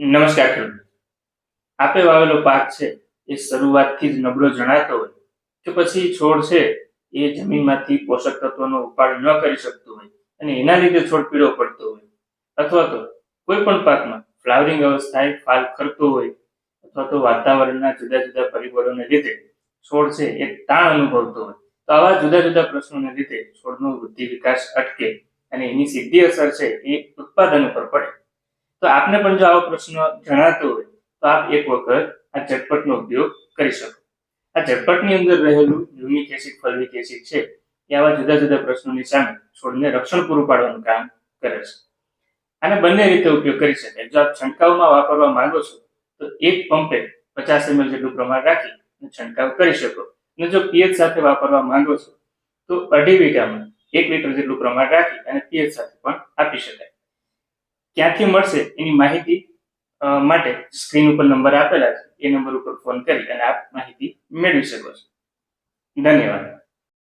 નમસ્કાર ખેડૂત આપે વાવેલો પાક છે એ શરૂઆતથી જ નબળો જણાતો હોય કે પછી છોડ છે એ જમીનમાંથી પોષક તત્વોનો ઉપાડ ન કરી શકતો હોય અને એના લીધે છોડ પીળો પડતો હોય. અથવા તો કોઈ પણ પાકમાં ફ્લાવરિંગ અવસ્થાએ ફાલ ખરતો હોય અથવા તો વાતાવરણના જુદા જુદા પરિબળોને લીધે છોડ છે એ તાણ અનુભવતો હોય. તો આવા જુદા જુદા પ્રશ્નોને લીધે છોડનો વૃદ્ધિ વિકાસ અટકે અને એની સીધી અસર છે એ ઉત્પાદન ઉપર પડે. તો આપને પણ જો આવો પ્રશ્ન જણાતો હોય, તો આપ એક વખત આ ઝટપટનો ઉપયોગ કરી શકો. આ ઝટપટની અંદર રહેલું યુનિક એસિડ, ફોલ્વિક એસિડ છે, એ આવા જુદા જુદા પ્રશ્નોની સામે છોડને રક્ષણ પૂરું પાડવાનું કામ કરે છે. આને બંને રીતે ઉપયોગ કરી શકાય. જો આપ છંટકાવમાં વાપરવા માંગો છો, તો એક પંપે પચાસ એમએલ જેટલું પ્રમાણ રાખી છંટકાવ કરી શકો. અને જો પીએચ સાથે વાપરવા માંગો છો, તો અઢી વીઘામાં એક લીટર જેટલું પ્રમાણ રાખી અને પીએચ સાથે પણ આપી શકાય. ક્યાંથી મળશે એની માહિતી માટે સ્ક્રીન ઉપર નંબર આપેલા છે. એ નંબર ઉપર ફોન કરી અને આપ માહિતી મેળવી શકો છો. ધન્યવાદ.